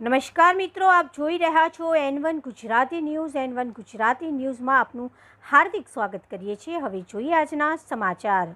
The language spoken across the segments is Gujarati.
નમસ્કાર મિત્રો, આપ જોઈ રહ્યા છો N one Gujarati news. N one Gujarati ન્યૂઝમાં આપનું હાર્દિક સ્વાગત કરીએ છીએ. હવે જોઈએ આજના સમાચાર.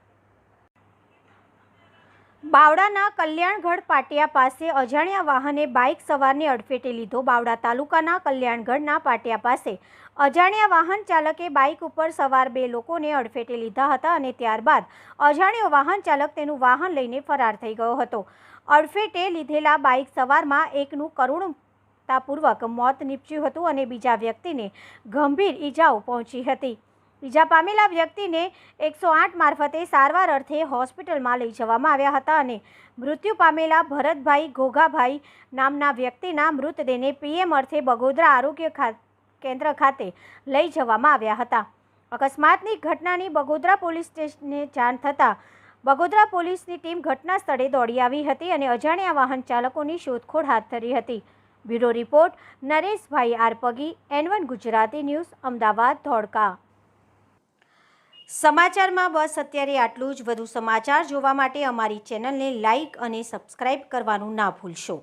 બાવડાના કલ્યાણગઢ પાટિયા પાસે અજાણ્યા વાહને બાઇક સવારને અડફેટે લીધો. બાવડા તાલુકાના કલ્યાણગઢના પાટિયા પાસે અજાણ્યા વાહન ચાલકે બાઇક ઉપર સવાર બે લોકોને અડફેટે લીધા હતા અને ત્યારબાદ અજાણ્યો વાહન ચાલક તેનું વાહન લઈને ફરાર થઈ ગયો હતો. અડફેટે લીધેલા બાઇક સવારમાં એકનું કરુણતાપૂર્વક મોત નીપજ્યું હતું અને બીજા વ્યક્તિને ગંભીર ઈજાઓ પહોંચી હતી. ઈજા પામેલા વ્યક્તિને એકસો આઠ મારફતે સારવાર અર્થે હોસ્પિટલમાં લઈ જવામાં આવ્યા હતા અને મૃત્યુ પામેલા ભરતભાઈ ઘોઘાભાઈ નામના વ્યક્તિના મૃતદેહને પીએમ અર્થે બગોદરા આરોગ્ય કેન્દ્ર ખાતે લઈ જવામાં આવ્યા હતા. અકસ્માતની ઘટનાની બગોદરા પોલીસ સ્ટેશને જાણ થતાં બગોદરા પોલીસની ટીમ ઘટના સ્થળે દોડી આવી હતી અને અજાણ્યા વાહન ચાલકોની શોધખોળ હાથ ધરી હતી. Bureau report Nareshbhai Arpagi, N one Gujarati news, Ahmedabad, Dholka. સમાચારમાં બસ, અત્યારે આટલું જ. વધુ સમાચાર જોવા માટે અમારી ચેનલને લાઈક અને સબસ્ક્રાઇબ કરવાનું ના ભૂલશો.